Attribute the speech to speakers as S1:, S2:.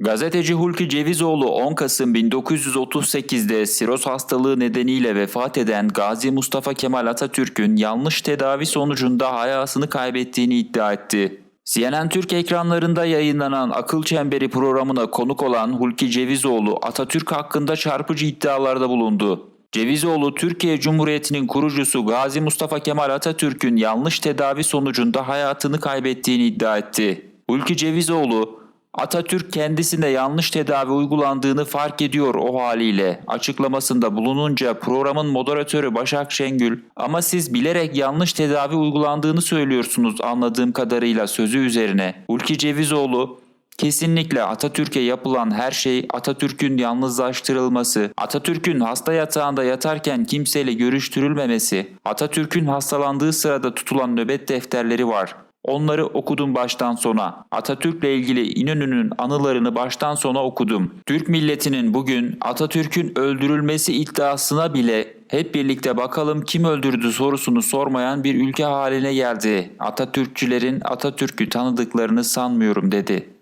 S1: Gazeteci Hulki Cevizoğlu 10 Kasım 1938'de siroz hastalığı nedeniyle vefat eden Gazi Mustafa Kemal Atatürk'ün yanlış tedavi sonucunda hayatını kaybettiğini iddia etti. CNN Türk ekranlarında yayınlanan Akıl Çemberi programına konuk olan Hulki Cevizoğlu Atatürk hakkında çarpıcı iddialarda bulundu. Cevizoğlu Türkiye Cumhuriyeti'nin kurucusu Gazi Mustafa Kemal Atatürk'ün yanlış tedavi sonucunda hayatını kaybettiğini iddia etti. Hulki Cevizoğlu Atatürk kendisinde yanlış tedavi uygulandığını fark ediyor o haliyle açıklamasında bulununca programın moderatörü Başak Şengül ama siz bilerek yanlış tedavi uygulandığını söylüyorsunuz anladığım kadarıyla sözü üzerine Hulki Cevizoğlu Kesinlikle Atatürk'e yapılan her şey Atatürk'ün yalnızlaştırılması, Atatürk'ün hasta yatağında yatarken kimseyle görüştürülmemesi, Atatürk'ün hastalandığı sırada tutulan nöbet defterleri var. Onları okudum baştan sona. Atatürk'le ilgili İnönü'nün anılarını baştan sona okudum. Türk milletinin bugün Atatürk'ün öldürülmesi iddiasına bile hep birlikte bakalım kim öldürdü sorusunu sormayan bir ülke haline geldi. Atatürkçülerin Atatürk'ü tanıdıklarını sanmıyorum dedi.